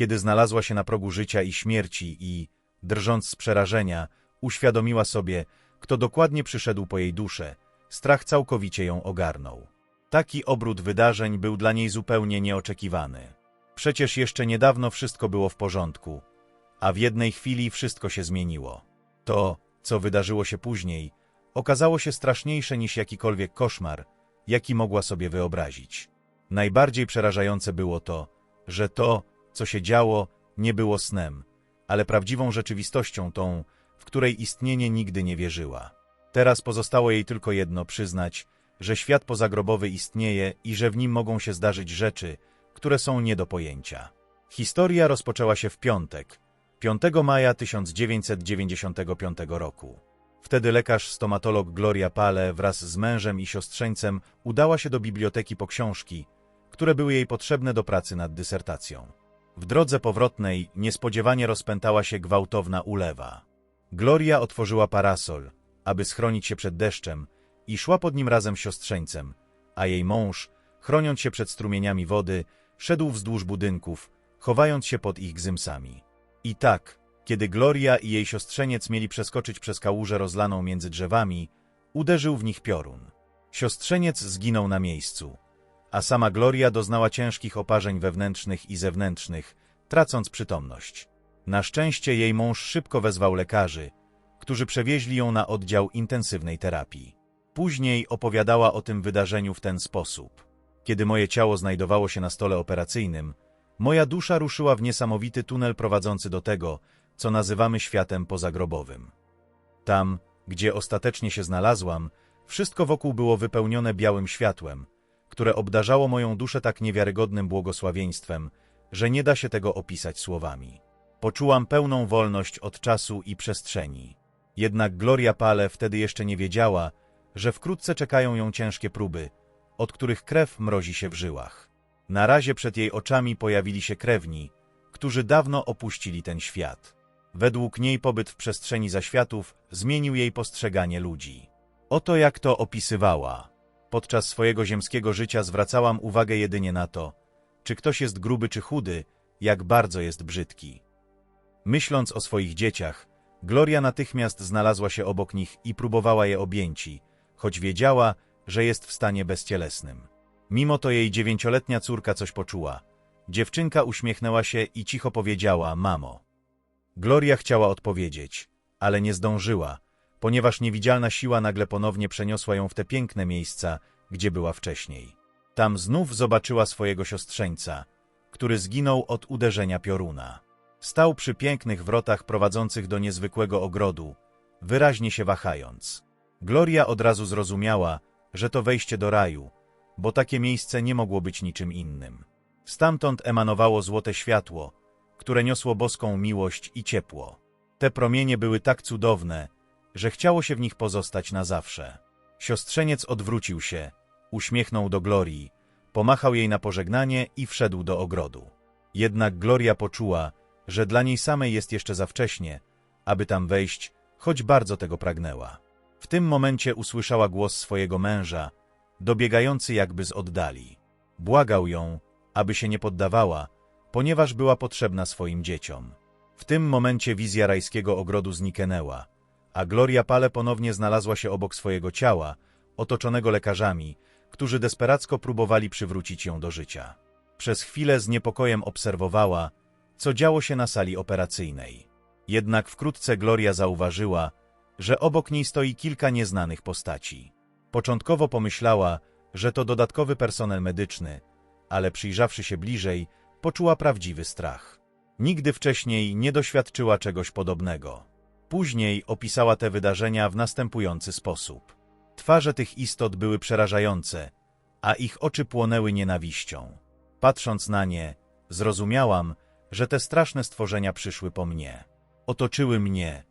Kiedy znalazła się na progu życia i śmierci i, drżąc z przerażenia, uświadomiła sobie, kto dokładnie przyszedł po jej duszę, strach całkowicie ją ogarnął. Taki obrót wydarzeń był dla niej zupełnie nieoczekiwany. Przecież jeszcze niedawno wszystko było w porządku, a w jednej chwili wszystko się zmieniło. To, co wydarzyło się później, okazało się straszniejsze niż jakikolwiek koszmar, jaki mogła sobie wyobrazić. Najbardziej przerażające było to, że to, co się działo, nie było snem, ale prawdziwą rzeczywistością tą, w której istnienie nigdy nie wierzyła. Teraz pozostało jej tylko jedno przyznać, że świat pozagrobowy istnieje i że w nim mogą się zdarzyć rzeczy, które są nie do pojęcia. Historia rozpoczęła się w piątek, 5 maja 1995 roku. Wtedy lekarz stomatolog Gloria Pale wraz z mężem i siostrzeńcem udała się do biblioteki po książki, które były jej potrzebne do pracy nad dysertacją. W drodze powrotnej niespodziewanie rozpętała się gwałtowna ulewa. Gloria otworzyła parasol, aby schronić się przed deszczem i szła pod nim razem z siostrzeńcem, a jej mąż, chroniąc się przed strumieniami wody, szedł wzdłuż budynków, chowając się pod ich gzymsami. I tak, kiedy Gloria i jej siostrzeniec mieli przeskoczyć przez kałużę rozlaną między drzewami, uderzył w nich piorun. Siostrzeniec zginął na miejscu, a sama Gloria doznała ciężkich oparzeń wewnętrznych i zewnętrznych, tracąc przytomność. Na szczęście jej mąż szybko wezwał lekarzy, którzy przewieźli ją na oddział intensywnej terapii. Później opowiadała o tym wydarzeniu w ten sposób. Kiedy moje ciało znajdowało się na stole operacyjnym, moja dusza ruszyła w niesamowity tunel prowadzący do tego, co nazywamy światem pozagrobowym. Tam, gdzie ostatecznie się znalazłam, wszystko wokół było wypełnione białym światłem, które obdarzało moją duszę tak niewiarygodnym błogosławieństwem, że nie da się tego opisać słowami. Poczułam pełną wolność od czasu i przestrzeni. Jednak Gloria Pale wtedy jeszcze nie wiedziała, że wkrótce czekają ją ciężkie próby, od których krew mrozi się w żyłach. Na razie przed jej oczami pojawili się krewni, którzy dawno opuścili ten świat. Według niej pobyt w przestrzeni zaświatów zmienił jej postrzeganie ludzi. Oto jak to opisywała. Podczas swojego ziemskiego życia zwracałam uwagę jedynie na to, czy ktoś jest gruby czy chudy, jak bardzo jest brzydki. Myśląc o swoich dzieciach, Gloria natychmiast znalazła się obok nich i próbowała je objęci, choć wiedziała, że jest w stanie bezcielesnym. Mimo to jej dziewięcioletnia córka coś poczuła. Dziewczynka uśmiechnęła się i cicho powiedziała, mamo. Gloria chciała odpowiedzieć, ale nie zdążyła, ponieważ niewidzialna siła nagle ponownie przeniosła ją w te piękne miejsca, gdzie była wcześniej. Tam znów zobaczyła swojego siostrzeńca, który zginął od uderzenia pioruna. Stał przy pięknych wrotach prowadzących do niezwykłego ogrodu, wyraźnie się wahając. Gloria od razu zrozumiała, że to wejście do raju, bo takie miejsce nie mogło być niczym innym. Stamtąd emanowało złote światło, które niosło boską miłość i ciepło. Te promienie były tak cudowne, że chciało się w nich pozostać na zawsze. Siostrzeniec odwrócił się, uśmiechnął do Glorii, pomachał jej na pożegnanie i wszedł do ogrodu. Jednak Gloria poczuła, że dla niej samej jest jeszcze za wcześnie, aby tam wejść, choć bardzo tego pragnęła. W tym momencie usłyszała głos swojego męża, dobiegający jakby z oddali. Błagał ją, aby się nie poddawała, ponieważ była potrzebna swoim dzieciom. W tym momencie wizja rajskiego ogrodu zniknęła, a Gloria Pale ponownie znalazła się obok swojego ciała, otoczonego lekarzami, którzy desperacko próbowali przywrócić ją do życia. Przez chwilę z niepokojem obserwowała, co działo się na sali operacyjnej. Jednak wkrótce Gloria zauważyła, że obok niej stoi kilka nieznanych postaci. Początkowo pomyślała, że to dodatkowy personel medyczny, ale przyjrzawszy się bliżej, poczuła prawdziwy strach. Nigdy wcześniej nie doświadczyła czegoś podobnego. Później opisała te wydarzenia w następujący sposób. Twarze tych istot były przerażające, a ich oczy płonęły nienawiścią. Patrząc na nie, zrozumiałam, że te straszne stworzenia przyszły po mnie. Otoczyły mnie,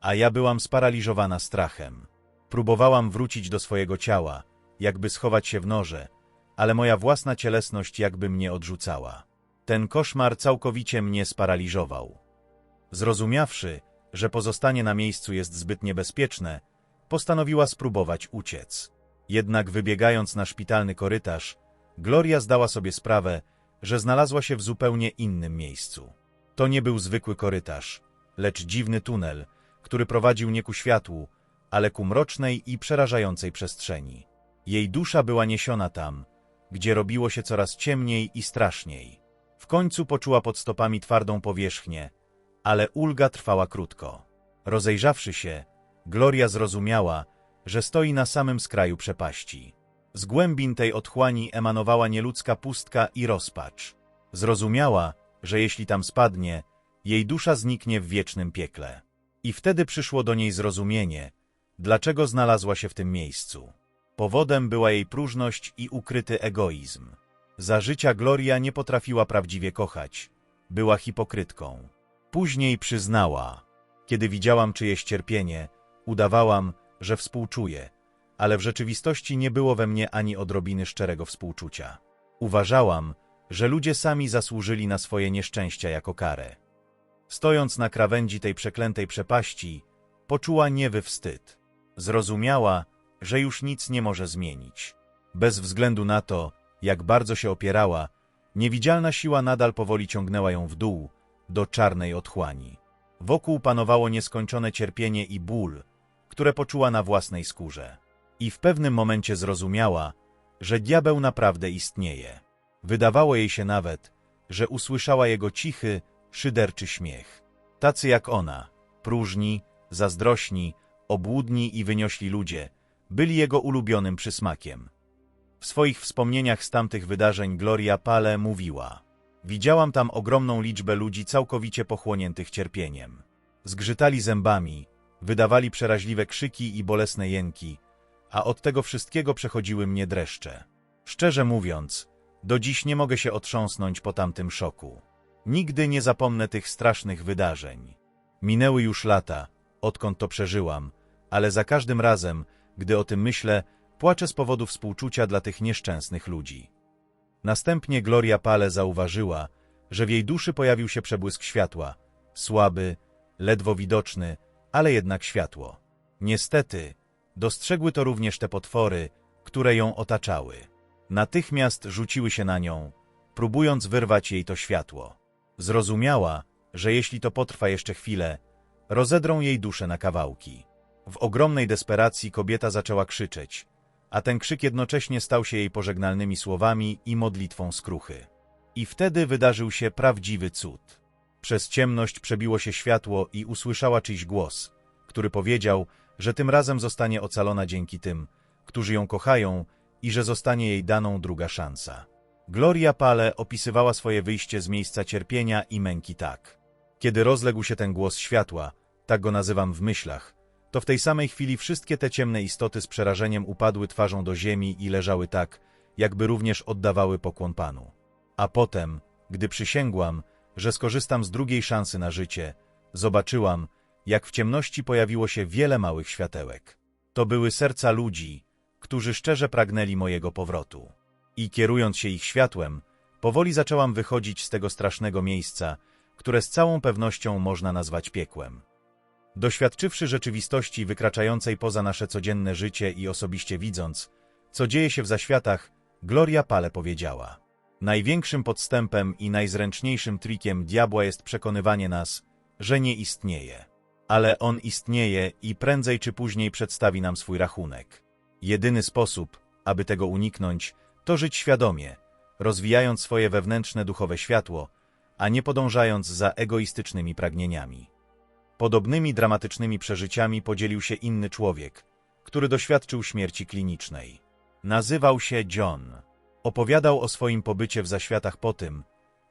a ja byłam sparaliżowana strachem. Próbowałam wrócić do swojego ciała, jakby schować się w norze, ale moja własna cielesność jakby mnie odrzucała. Ten koszmar całkowicie mnie sparaliżował. Zrozumiawszy, że pozostanie na miejscu jest zbyt niebezpieczne, postanowiła spróbować uciec. Jednak wybiegając na szpitalny korytarz, Gloria zdała sobie sprawę, że znalazła się w zupełnie innym miejscu. To nie był zwykły korytarz, lecz dziwny tunel, który prowadził nie ku światłu, ale ku mrocznej i przerażającej przestrzeni. Jej dusza była niesiona tam, gdzie robiło się coraz ciemniej i straszniej. W końcu poczuła pod stopami twardą powierzchnię, ale ulga trwała krótko. Rozejrzawszy się, Gloria zrozumiała, że stoi na samym skraju przepaści. Z głębin tej otchłani emanowała nieludzka pustka i rozpacz. Zrozumiała, że jeśli tam spadnie, jej dusza zniknie w wiecznym piekle. I wtedy przyszło do niej zrozumienie, dlaczego znalazła się w tym miejscu. Powodem była jej próżność i ukryty egoizm. Za życia Gloria nie potrafiła prawdziwie kochać. Była hipokrytką. Później przyznała, kiedy widziałam czyjeś cierpienie, udawałam, że współczuję, ale w rzeczywistości nie było we mnie ani odrobiny szczerego współczucia. Uważałam, że ludzie sami zasłużyli na swoje nieszczęścia jako karę. Stojąc na krawędzi tej przeklętej przepaści, poczuła niewy wstyd. Zrozumiała, że już nic nie może zmienić. Bez względu na to, jak bardzo się opierała, niewidzialna siła nadal powoli ciągnęła ją w dół, do czarnej otchłani. Wokół panowało nieskończone cierpienie i ból, które poczuła na własnej skórze. I w pewnym momencie zrozumiała, że diabeł naprawdę istnieje. Wydawało jej się nawet, że usłyszała jego cichy, szyderczy śmiech. Tacy jak ona, próżni, zazdrośni, obłudni i wyniośli ludzie, byli jego ulubionym przysmakiem. W swoich wspomnieniach z tamtych wydarzeń Gloria Pale mówiła Widziałam tam ogromną liczbę ludzi całkowicie pochłoniętych cierpieniem. Zgrzytali zębami, wydawali przeraźliwe krzyki i bolesne jęki, a od tego wszystkiego przechodziły mnie dreszcze. Szczerze mówiąc, do dziś nie mogę się otrząsnąć po tamtym szoku. Nigdy nie zapomnę tych strasznych wydarzeń. Minęły już lata, odkąd to przeżyłam, ale za każdym razem, gdy o tym myślę, płaczę z powodu współczucia dla tych nieszczęsnych ludzi. Następnie Gloria Pale zauważyła, że w jej duszy pojawił się przebłysk światła, słaby, ledwo widoczny, ale jednak światło. Niestety, dostrzegły to również te potwory, które ją otaczały. Natychmiast rzuciły się na nią, próbując wyrwać jej to światło. Zrozumiała, że jeśli to potrwa jeszcze chwilę, rozedrą jej duszę na kawałki. W ogromnej desperacji kobieta zaczęła krzyczeć, a ten krzyk jednocześnie stał się jej pożegnalnymi słowami i modlitwą skruchy. I wtedy wydarzył się prawdziwy cud. Przez ciemność przebiło się światło i usłyszała czyjś głos, który powiedział, że tym razem zostanie ocalona dzięki tym, którzy ją kochają i że zostanie jej daną druga szansa. Gloria Pale opisywała swoje wyjście z miejsca cierpienia i męki tak. Kiedy rozległ się ten głos światła, tak go nazywam w myślach, to w tej samej chwili wszystkie te ciemne istoty z przerażeniem upadły twarzą do ziemi i leżały tak, jakby również oddawały pokłon Panu. A potem, gdy przysięgłam, że skorzystam z drugiej szansy na życie, zobaczyłam, jak w ciemności pojawiło się wiele małych światełek. To były serca ludzi, którzy szczerze pragnęli mojego powrotu. I kierując się ich światłem, powoli zaczęłam wychodzić z tego strasznego miejsca, które z całą pewnością można nazwać piekłem. Doświadczywszy rzeczywistości wykraczającej poza nasze codzienne życie i osobiście widząc, co dzieje się w zaświatach, Gloria Pale powiedziała: Największym podstępem i najzręczniejszym trikiem diabła jest przekonywanie nas, że nie istnieje. Ale on istnieje i prędzej czy później przedstawi nam swój rachunek. Jedyny sposób, aby tego uniknąć, to żyć świadomie, rozwijając swoje wewnętrzne duchowe światło, a nie podążając za egoistycznymi pragnieniami. Podobnymi dramatycznymi przeżyciami podzielił się inny człowiek, który doświadczył śmierci klinicznej. Nazywał się John. Opowiadał o swoim pobycie w zaświatach po tym,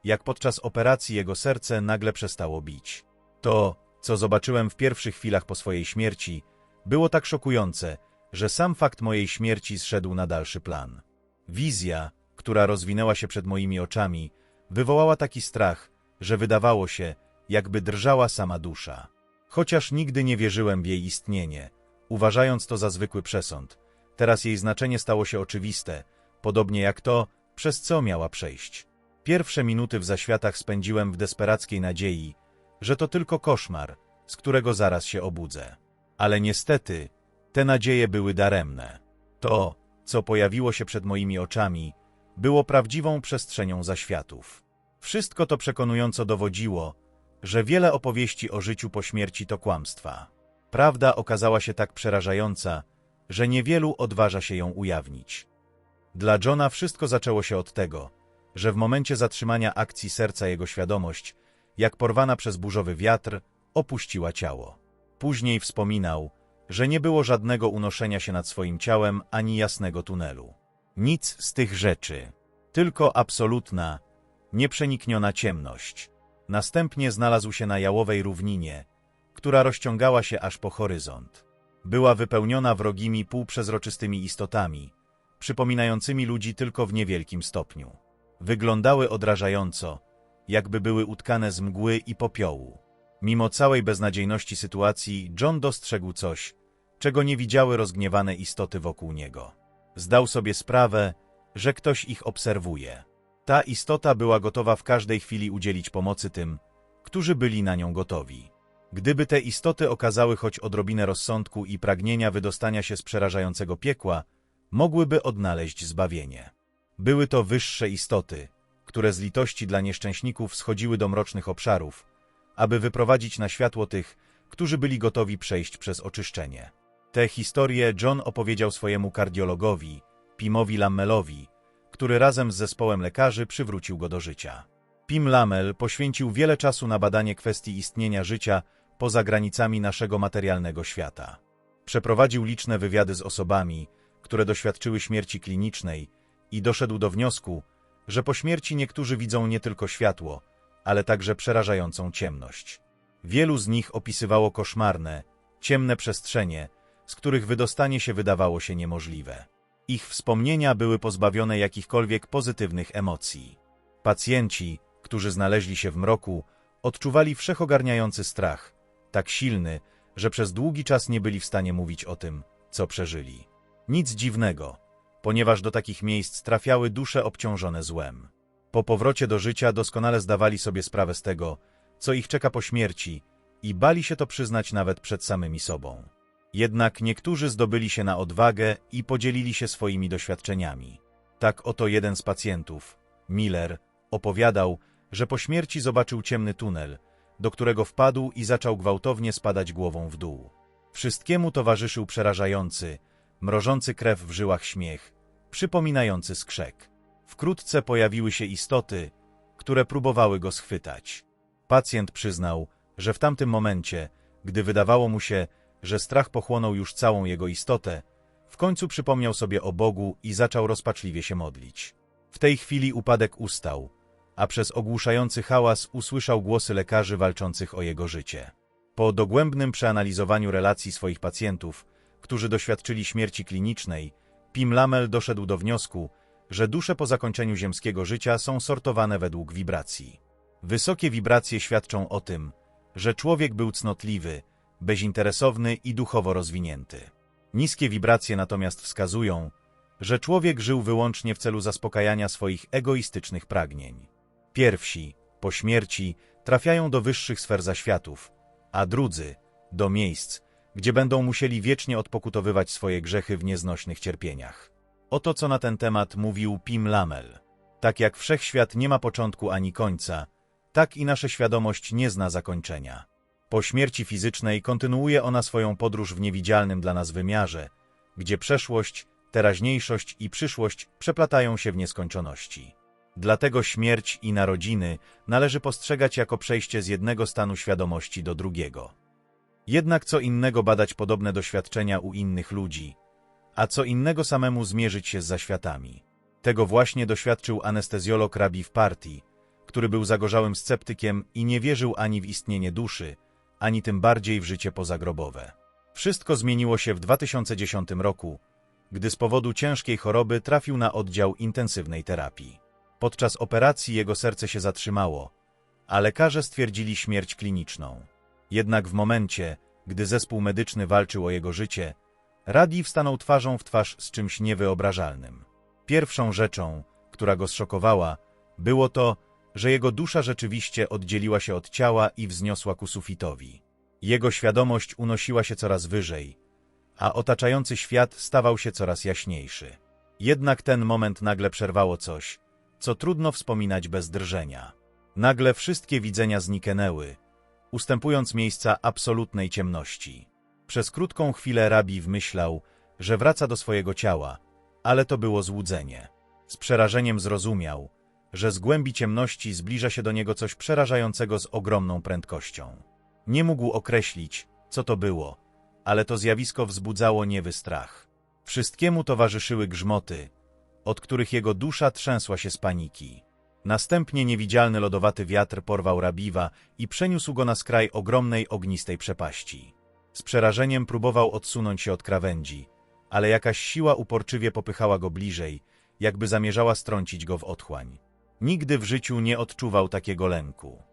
jak podczas operacji jego serce nagle przestało bić. To, co zobaczyłem w pierwszych chwilach po swojej śmierci, było tak szokujące, że sam fakt mojej śmierci zszedł na dalszy plan. Wizja, która rozwinęła się przed moimi oczami, wywołała taki strach, że wydawało się, jakby drżała sama dusza. Chociaż nigdy nie wierzyłem w jej istnienie, uważając to za zwykły przesąd, teraz jej znaczenie stało się oczywiste, podobnie jak to, przez co miała przejść. Pierwsze minuty w zaświatach spędziłem w desperackiej nadziei, że to tylko koszmar, z którego zaraz się obudzę. Ale niestety, te nadzieje były daremne. To, co pojawiło się przed moimi oczami, było prawdziwą przestrzenią zaświatów. Wszystko to przekonująco dowodziło, że wiele opowieści o życiu po śmierci to kłamstwa. Prawda okazała się tak przerażająca, że niewielu odważa się ją ujawnić. Dla Johna wszystko zaczęło się od tego, że w momencie zatrzymania akcji serca jego świadomość, jak porwana przez burzowy wiatr, opuściła ciało. Później wspominał, że nie było żadnego unoszenia się nad swoim ciałem ani jasnego tunelu. Nic z tych rzeczy, tylko absolutna, nieprzenikniona ciemność. Następnie znalazł się na jałowej równinie, która rozciągała się aż po horyzont. Była wypełniona wrogimi, półprzezroczystymi istotami, przypominającymi ludzi tylko w niewielkim stopniu. Wyglądały odrażająco, jakby były utkane z mgły i popiołu. Mimo całej beznadziejności sytuacji, John dostrzegł coś, czego nie widziały rozgniewane istoty wokół niego. Zdał sobie sprawę, że ktoś ich obserwuje. Ta istota była gotowa w każdej chwili udzielić pomocy tym, którzy byli na nią gotowi. Gdyby te istoty okazały choć odrobinę rozsądku i pragnienia wydostania się z przerażającego piekła, mogłyby odnaleźć zbawienie. Były to wyższe istoty, które z litości dla nieszczęśników schodziły do mrocznych obszarów, aby wyprowadzić na światło tych, którzy byli gotowi przejść przez oczyszczenie. Te historie John opowiedział swojemu kardiologowi, Pimowi Lammelowi, który razem z zespołem lekarzy przywrócił go do życia. Pim Lamel poświęcił wiele czasu na badanie kwestii istnienia życia poza granicami naszego materialnego świata. Przeprowadził liczne wywiady z osobami, które doświadczyły śmierci klinicznej i doszedł do wniosku, że po śmierci niektórzy widzą nie tylko światło, ale także przerażającą ciemność. Wielu z nich opisywało koszmarne, ciemne przestrzenie, z których wydostanie się wydawało się niemożliwe. Ich wspomnienia były pozbawione jakichkolwiek pozytywnych emocji. Pacjenci, którzy znaleźli się w mroku, odczuwali wszechogarniający strach, tak silny, że przez długi czas nie byli w stanie mówić o tym, co przeżyli. Nic dziwnego, ponieważ do takich miejsc trafiały dusze obciążone złem. Po powrocie do życia doskonale zdawali sobie sprawę z tego, co ich czeka po śmierci i bali się to przyznać nawet przed samymi sobą. Jednak niektórzy zdobyli się na odwagę i podzielili się swoimi doświadczeniami. Tak oto jeden z pacjentów, Miller, opowiadał, że po śmierci zobaczył ciemny tunel, do którego wpadł i zaczął gwałtownie spadać głową w dół. Wszystkiemu towarzyszył przerażający, mrożący krew w żyłach śmiech, przypominający skrzek. Wkrótce pojawiły się istoty, które próbowały go schwytać. Pacjent przyznał, że w tamtym momencie, gdy wydawało mu się, że strach pochłonął już całą jego istotę, w końcu przypomniał sobie o Bogu i zaczął rozpaczliwie się modlić. W tej chwili upadek ustał, a przez ogłuszający hałas usłyszał głosy lekarzy walczących o jego życie. Po dogłębnym przeanalizowaniu relacji swoich pacjentów, którzy doświadczyli śmierci klinicznej, Pim Lamel doszedł do wniosku, że dusze po zakończeniu ziemskiego życia są sortowane według wibracji. Wysokie wibracje świadczą o tym, że człowiek był cnotliwy, bezinteresowny i duchowo rozwinięty. Niskie wibracje natomiast wskazują, że człowiek żył wyłącznie w celu zaspokajania swoich egoistycznych pragnień. Pierwsi, po śmierci, trafiają do wyższych sfer zaświatów, a drudzy do miejsc, gdzie będą musieli wiecznie odpokutowywać swoje grzechy w nieznośnych cierpieniach. Oto co na ten temat mówił Pim Lamel. Tak jak wszechświat nie ma początku ani końca, tak i nasza świadomość nie zna zakończenia. Po śmierci fizycznej kontynuuje ona swoją podróż w niewidzialnym dla nas wymiarze, gdzie przeszłość, teraźniejszość i przyszłość przeplatają się w nieskończoności. Dlatego śmierć i narodziny należy postrzegać jako przejście z jednego stanu świadomości do drugiego. Jednak co innego badać podobne doświadczenia u innych ludzi, a co innego samemu zmierzyć się z zaświatami. Tego właśnie doświadczył anestezjolog Rabi w partii, który był zagorzałym sceptykiem i nie wierzył ani w istnienie duszy, ani tym bardziej w życie pozagrobowe. Wszystko zmieniło się w 2010 roku, gdy z powodu ciężkiej choroby trafił na oddział intensywnej terapii. Podczas operacji jego serce się zatrzymało, a lekarze stwierdzili śmierć kliniczną. Jednak w momencie, gdy zespół medyczny walczył o jego życie, Radiw stanął twarzą w twarz z czymś niewyobrażalnym. Pierwszą rzeczą, która go zszokowała, było to, że jego dusza rzeczywiście oddzieliła się od ciała i wzniosła ku sufitowi. Jego świadomość unosiła się coraz wyżej, a otaczający świat stawał się coraz jaśniejszy. Jednak ten moment nagle przerwało coś, co trudno wspominać bez drżenia. Nagle wszystkie widzenia zniknęły, ustępując miejsca absolutnej ciemności. Przez krótką chwilę rabi wmyślał, że wraca do swojego ciała, ale to było złudzenie. Z przerażeniem zrozumiał, że z głębi ciemności zbliża się do niego coś przerażającego z ogromną prędkością. Nie mógł określić, co to było, ale to zjawisko wzbudzało niewy strach. Wszystkiemu towarzyszyły grzmoty, od których jego dusza trzęsła się z paniki. Następnie niewidzialny lodowaty wiatr porwał Rabiwa i przeniósł go na skraj ogromnej ognistej przepaści. Z przerażeniem próbował odsunąć się od krawędzi, ale jakaś siła uporczywie popychała go bliżej, jakby zamierzała strącić go w otchłań. Nigdy w życiu nie odczuwał takiego lęku.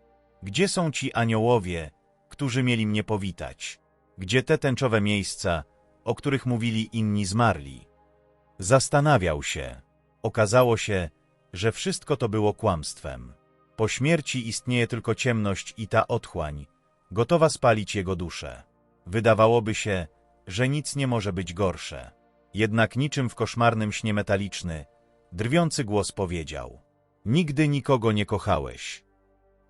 Gdzie są ci aniołowie, którzy mieli mnie powitać? Gdzie te tęczowe miejsca, o których mówili inni zmarli? Zastanawiał się. Okazało się, że wszystko to było kłamstwem. Po śmierci istnieje tylko ciemność i ta otchłań, gotowa spalić jego duszę. Wydawałoby się, że nic nie może być gorsze. Jednak niczym w koszmarnym śnie metaliczny, drwiący głos powiedział. Nigdy nikogo nie kochałeś.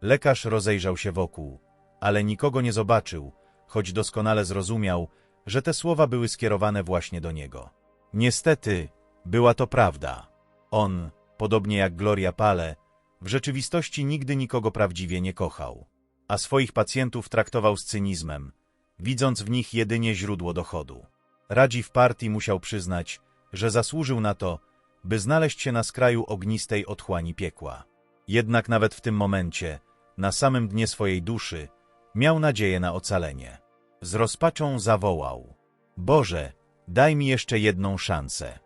Lekarz rozejrzał się wokół, ale nikogo nie zobaczył, choć doskonale zrozumiał, że te słowa były skierowane właśnie do niego. Niestety, była to prawda. On, podobnie jak Gloria Pale, w rzeczywistości nigdy nikogo prawdziwie nie kochał, a swoich pacjentów traktował z cynizmem, widząc w nich jedynie źródło dochodu. Radzi w partii musiał przyznać, że zasłużył na to, by znaleźć się na skraju ognistej otchłani piekła. Jednak nawet w tym momencie, na samym dnie swojej duszy, miał nadzieję na ocalenie. Z rozpaczą zawołał. Boże, daj mi jeszcze jedną szansę.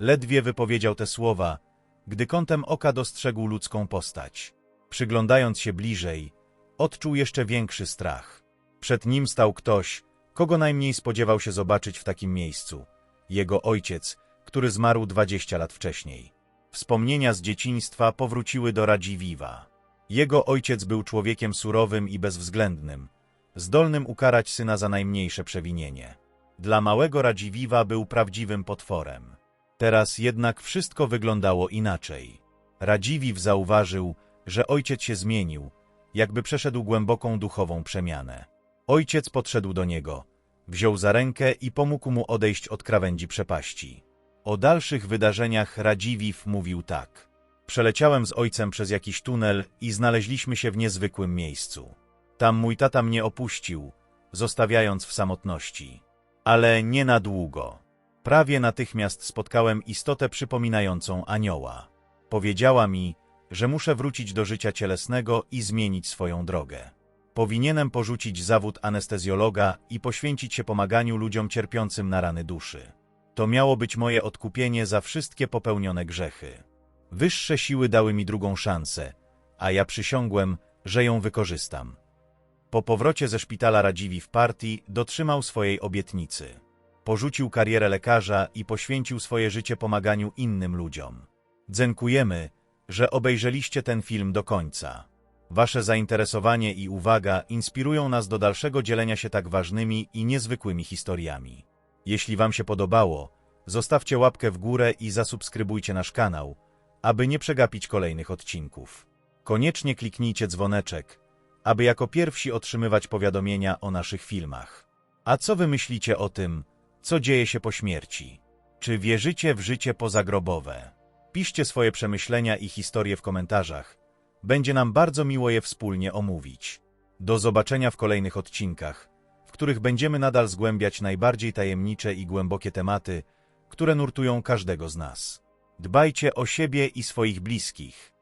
Ledwie wypowiedział te słowa, gdy kątem oka dostrzegł ludzką postać. Przyglądając się bliżej, odczuł jeszcze większy strach. Przed nim stał ktoś, kogo najmniej spodziewał się zobaczyć w takim miejscu. Jego ojciec, który zmarł dwadzieścia lat wcześniej. Wspomnienia z dzieciństwa powróciły do Radziwiwa. Jego ojciec był człowiekiem surowym i bezwzględnym, zdolnym ukarać syna za najmniejsze przewinienie. Dla małego Radziwiwa był prawdziwym potworem. Teraz jednak wszystko wyglądało inaczej. Radziwiw zauważył, że ojciec się zmienił, jakby przeszedł głęboką duchową przemianę. Ojciec podszedł do niego, wziął za rękę i pomógł mu odejść od krawędzi przepaści. O dalszych wydarzeniach Radziwiw mówił tak. Przeleciałem z ojcem przez jakiś tunel i znaleźliśmy się w niezwykłym miejscu. Tam mój tata mnie opuścił, zostawiając w samotności. Ale nie na długo. Prawie natychmiast spotkałem istotę przypominającą anioła. Powiedziała mi, że muszę wrócić do życia cielesnego i zmienić swoją drogę. Powinienem porzucić zawód anestezjologa i poświęcić się pomaganiu ludziom cierpiącym na rany duszy. To miało być moje odkupienie za wszystkie popełnione grzechy. Wyższe siły dały mi drugą szansę, a ja przysiągłem, że ją wykorzystam. Po powrocie ze szpitala Radziwi w partii dotrzymał swojej obietnicy. Porzucił karierę lekarza i poświęcił swoje życie pomaganiu innym ludziom. Dziękujemy, że obejrzeliście ten film do końca. Wasze zainteresowanie i uwaga inspirują nas do dalszego dzielenia się tak ważnymi i niezwykłymi historiami. Jeśli Wam się podobało, zostawcie łapkę w górę i zasubskrybujcie nasz kanał, aby nie przegapić kolejnych odcinków. Koniecznie kliknijcie dzwoneczek, aby jako pierwsi otrzymywać powiadomienia o naszych filmach. A co Wy myślicie o tym, co dzieje się po śmierci? Czy wierzycie w życie pozagrobowe? Piszcie swoje przemyślenia i historie w komentarzach. Będzie nam bardzo miło je wspólnie omówić. Do zobaczenia w kolejnych odcinkach, których będziemy nadal zgłębiać najbardziej tajemnicze i głębokie tematy, które nurtują każdego z nas. Dbajcie o siebie i swoich bliskich.